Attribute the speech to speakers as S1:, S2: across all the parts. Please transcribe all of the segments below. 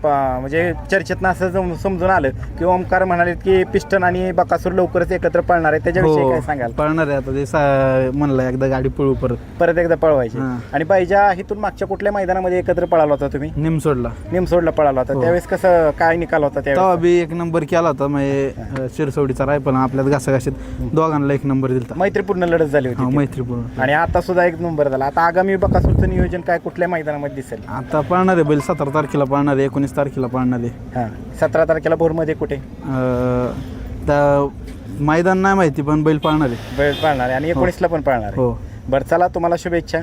S1: म्हणजे चर्चेतनं असं समजून आलं की ओमकार म्हणाले की पिस्टन आणि बकासूर लवकरच एकत्र पळणार आहे त्याच्याविषयी काय सांगाल?
S2: हो, पळणार आहे आता. ते सा- म्हणलं एकदा गाडी पळू परत.
S1: परत एकदा पळवायची.
S2: हां.
S1: आणि बाईजा इथून मागच्या कुठल्या मैदानामध्ये एकत्र पळाला होता तुम्ही?
S2: निमसोडला.
S1: निमसोडला पळाला होता.
S2: हो.
S1: त्यावेळेस कसं काय निकाल होता
S2: तेव्हा
S1: त्यावेळेस
S2: बी एक नंबर केला होता म्हणजे शिरसवडीचा रायफल आपल्यात घासाघाशीत दोघांना एक नंबर दिलता.
S1: मैत्रीपूर्ण लढत झाली
S2: हा
S1: होती.
S2: मैत्रीपूर्ण.
S1: आणि आता सुद्धा एक नंबर झाला. आता आगामी बकासूरचं नियोजन काय कुठल्या मैदानामध्ये दिसेल?
S2: आता पळणार आहे बैल सतरा तारखेला पळणार आहे एकोणीस तारखेला पळणार आहे
S1: हां. सतरा तारखेला भोरमध्ये कुठे?
S2: अं, त्या मैदान नाही माहिती पण बैल पळणार आहे.
S1: वेळ पाळणार आहे आणि एकोणीसला पण पाळणार आहे.
S2: हो.
S1: बरं चला तुम्हाला शुभेच्छा.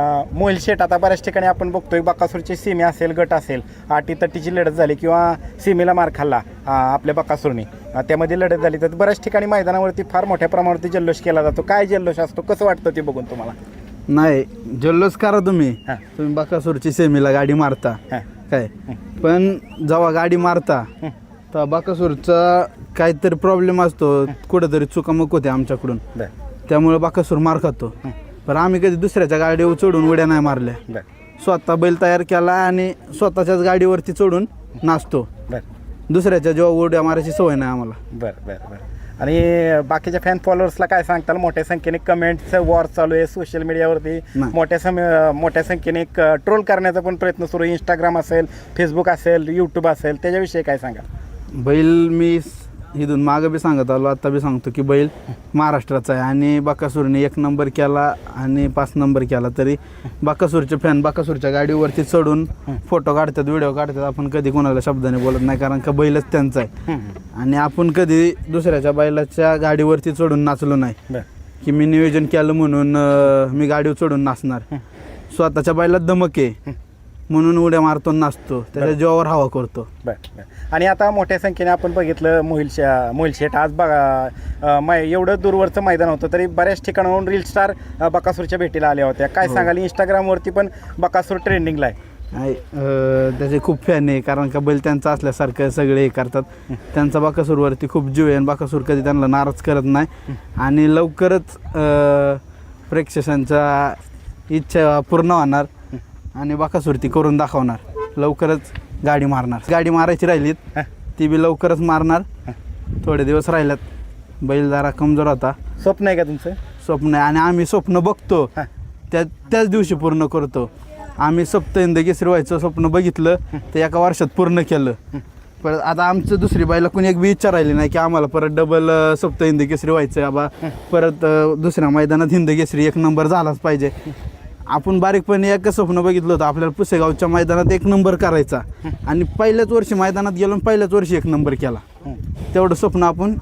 S1: अं, मोहिल शेट आता बऱ्याच ठिकाणी आपण बघतोय बकासूरची सीमे असेल गट असेल आटी तटीची लढत झाली किंवा सीमेला मार खाल्ला अं, आपल्या बकासूरने. अं, त्यामध्ये लढत झाली. तर बऱ्याच ठिकाणी मैदानावरती फार मोठ्या प्रमाणावरती जल्लोष केला जातो. काय जल्लोष असतो? कसं वाटतं ते बघून तुम्हाला?
S2: नाही जल्लोष करा तुम्ही.
S1: हां.
S2: तुम्ही बाकासूरची सेमीला गाडी मारता.
S1: हां.
S2: काय? पण जेव्हा गाडी मारता. तेव्हा बाकासूरचा काहीतरी प्रॉब्लेम असतो. कुठेतरी चुकामुक होते आमच्याकडून. त्यामुळे बाकासूर मार खातो. पण आम्ही कधी दुसऱ्याच्या गाडीवर चढून उड्या नाही मारल्या. स्वतः बैल तयार केला आणि स्वतःच्याच गाडीवरती चढून नाचतो. दुसऱ्याच्या जेव्हा उड्या मारायची सवय नाही आम्हाला.
S1: बरं बरं बरं. आणि बाकीच्या फॅन फॉलोअर्सला काय सांगताल? मोठ्या संख्येने कमेंटचं वॉर चालू आहे सोशल मीडियावरती. मोठ्या सम मोठ्या संख्येने ट्रोल करण्याचा पण प्रयत्न सुरू आहे. इंस्टाग्राम असेल फेसबुक असेल यूट्यूब असेल त्याच्याविषयी काय सांगाल?
S2: बैल मी इथून मागं बी सांगत आलो आता बी सांगतो की बैल महाराष्ट्राचा आहे. आणि बाकासूरने एक नंबर केला आणि पाच नंबर केला तरी बाकासूरचे फॅन बाकासूरच्या गाडीवरती चढून फोटो काढतात व्हिडिओ काढतात. आपण कधी कोणाला शब्दाने बोलत नाही कारण का बैलच त्यांचा आहे. आणि आपण कधी दुसऱ्याच्या बैलाच्या गाडीवरती चढून नाचलो नाही. की मी नियोजन केलं म्हणून मी गाडीवर चढून नाचणार. स्वतःच्या बैलात दमक आहे. म्हणून उड्या मारतो नाचतो. त्याच्या जीवावर हवा करतो.
S1: बरं बरं. आणि आता मोठ्या संख्येने आपण बघितलं मोहिल शे मोहिल शेठ. आज बघा अं, मै एवढं दूरवरचं मैदान होतं तरी बऱ्याच ठिकाणाहून रील स्टार अं, बकासूरच्या भेटीला आल्या होत्या. काय सांगाल इंस्टाग्रामवरती पण बकासूर ट्रेंडिंगला आहे.
S2: अं, त्याचे खूप फॅन आहे कारण का बैल त्यांचा असल्यासारखं सगळे हे करतात. त्यांचा बाकासूरवरती खूप जीव आहे आणि बाकासूर कधी त्यांना नाराज करत नाही. आणि लवकरच अं, प्रेक्षकांच्या इच्छा पूर्ण होणार. आणि बाकासूर ती करून दाखवणार. लवकरच गाडी मारणार. गाडी मारायची राहिलीत ती बी लवकरच मारणार. थोडे दिवस राहिल्यात. बैल जरा कमजोर होता.
S1: स्वप्न आहे का तुमचं?
S2: स्वप्न आहे. आणि आम्ही स्वप्न बघतो. त्या त्याच दिवशी पूर्ण करतो. आम्ही सप्तहिंद केसरी व्हायचं स्वप्न बघितलं ते एका वर्षात पूर्ण केलं. पण आता आमचं दुसरी बाईला कोणी एक बी इच्छा राहिली नाही की आम्हाला परत डबल सप्तहिंद केसरी व्हायचं बाबा परत दुसऱ्या मैदानात हिंद केसरी एक नंबर झालाच पाहिजे. आपण बारीकपणे एक स्वप्न बघितलं होतं. आपल्याला पुसेगावच्या मैदानात एक नंबर करायचा. आणि पहिल्याच वर्षी मैदानात गेलो आणि पहिल्याच वर्षी एक नंबर केला. तेवढं स्वप्न आपण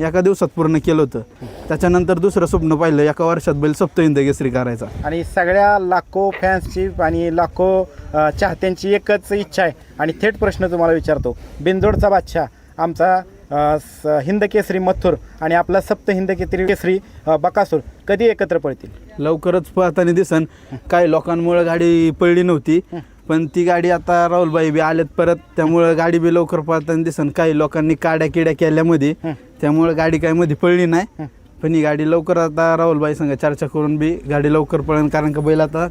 S2: एका दिवसात पूर्ण केलं होतं. त्याच्यानंतर दुसरं स्वप्न पाहिलं एका वर्षात बैल सप्तहिंद केसरी करायचा.
S1: आणि सगळ्या लाखो फॅन्सची आणि लाखो चाहत्यांची एकच इच्छा आहे. आणि थेट प्रश्न तुम्हाला विचारतो बिंदोडचा बादशाह आमचा हिंद केसरी मथुर आणि आपला सप्त हिंद केसरी केसरी बकासूर कधी एकत्र पळतील?
S2: लवकरच पळताना दिसन. काही लोकांमुळे गाडी पडली नव्हती पण ती गाडी आता राहुलबाई बी आल्यात परत. त्यामुळं गाडी बी लवकर पळताना दिसन. काही लोकांनी काड्या किड्या केल्यामध्ये त्यामुळे गाडी काही मध्ये पळली नाही. पण ही गाडी लवकर आता राहुलबाई संघ चर्चा करून बी गाडी लवकर पळेल कारण का बैल आता